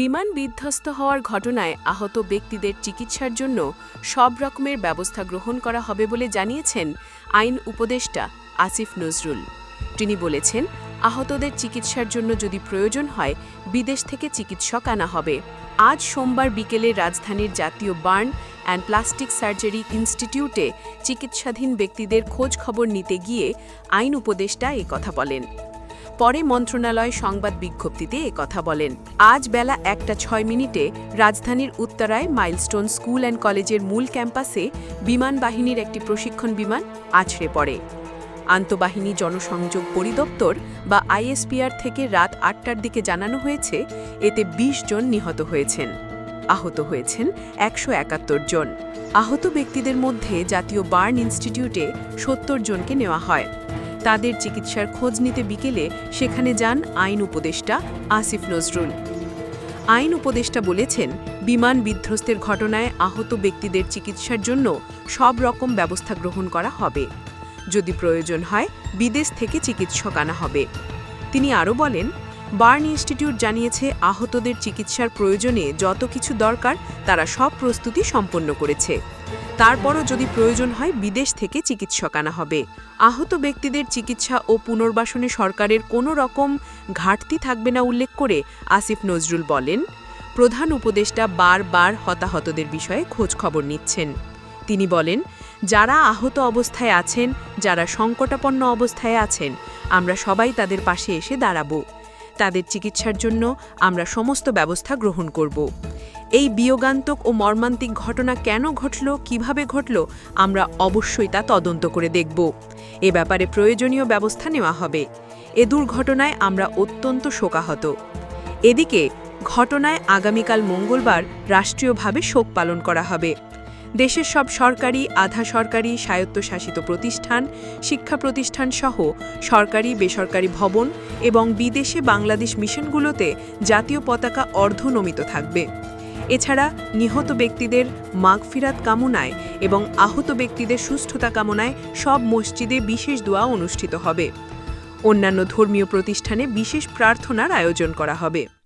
বিমান বিধ্বস্ত হওয়ার ঘটনায় আহত ব্যক্তিদের চিকিৎসার জন্য সব রকমের ব্যবস্থা গ্রহণ করা হবে বলে জানিয়েছেন আইন উপদেষ্টা আসিফ নজরুল। তিনি বলেছেন, আহতদের চিকিৎসার জন্য যদি প্রয়োজন হয়, বিদেশ থেকে চিকিৎসক আনা হবে। আজ সোমবার বিকেলে রাজধানীর জাতীয় বার্ন অ্যান্ড প্লাস্টিক সার্জারি ইনস্টিটিউটে চিকিৎসাধীন ব্যক্তিদের খোঁজ খবর নিতে গিয়ে আইন উপদেষ্টা কথা বলেন। পরে মন্ত্রণালয় সংবাদ বিজ্ঞপ্তিতে কথা বলেন। আজ বেলা একটা ছয় মিনিটে রাজধানীর উত্তরায় মাইলস্টোন স্কুল অ্যান্ড কলেজের মূল ক্যাম্পাসে বিমান বাহিনীর একটি প্রশিক্ষণ বিমান আছড়ে পড়ে। আন্তঃবাহিনী জনসংযোগ পরিদপ্তর বা আইএসপিআর থেকে রাত আটটার দিকে জানানো হয়েছে, এতে ২০ জন নিহত হয়েছেন। আহত হয়েছেন একশো একাত্তর জন। আহত ব্যক্তিদের মধ্যে জাতীয় বার্ন ইনস্টিটিউটে সত্তর জনকে নেওয়া হয়। তাদের চিকিৎসার খোঁজ নিতে বিকেলে সেখানে যান আইন উপদেষ্টা আসিফ নজরুল। আইন উপদেষ্টা বলেছেন, বিমান বিধ্বস্তের ঘটনায় আহত ব্যক্তিদের চিকিৎসার জন্য সব রকম ব্যবস্থা গ্রহণ করা হবে। যদি প্রয়োজন হয়, বিদেশ থেকে চিকিৎসক আনা হবে। তিনি আরও বলেন, বার্ন ইনস্টিটিউট জানিয়েছে, আহতদের চিকিৎসার প্রয়োজনে যত কিছু দরকার, তারা সব প্রস্তুতি সম্পন্ন করেছে। তারপরও যদি প্রয়োজন হয়, বিদেশ থেকে চিকিৎসক আনা হবে। আহত ব্যক্তিদের চিকিৎসা ও পুনর্বাসনে সরকারের কোনো রকম ঘাটতি থাকবে না উল্লেখ করে আসিফ নজরুল বলেন, প্রধান উপদেষ্টা বারবার হতাহতদের বিষয়ে খোঁজ খবর নিচ্ছেন। তিনি বলেন, যারা আহত অবস্থায় আছেন, যারা সংকটাপন্ন অবস্থায় আছেন, আমরা সবাই তাদের পাশে এসে দাঁড়াবো। তাদের চিকিৎসার জন্য আমরা সমস্ত ব্যবস্থা গ্রহণ করব। এই বিয়োগান্তক ও মর্মান্তিক ঘটনা কেন ঘটল, কীভাবে ঘটল, আমরা অবশ্যই তা তদন্ত করে দেখব। এ ব্যাপারে প্রয়োজনীয় ব্যবস্থা নেওয়া হবে। এ দুর্ঘটনায় আমরা অত্যন্ত শোকাহত। এদিকে, ঘটনায় আগামীকাল মঙ্গলবার রাষ্ট্রীয়ভাবে শোক পালন করা হবে। দেশের সব সরকারি, আধা সরকারি, স্বায়ত্তশাসিত প্রতিষ্ঠান, শিক্ষা প্রতিষ্ঠান সহ সরকারি, বেসরকারি ভবন এবং বিদেশে বাংলাদেশ মিশনগুলোতে জাতীয় পতাকা অর্ধনমিত থাকবে। এছাড়া নিহত ব্যক্তিদের মাগফিরাত কামনায় এবং আহত ব্যক্তিদের সুস্থতা কামনায় সব মসজিদে বিশেষ দোয়া অনুষ্ঠিত হবে। অন্যান্য ধর্মীয় প্রতিষ্ঠানে বিশেষ প্রার্থনার আয়োজন করা হবে।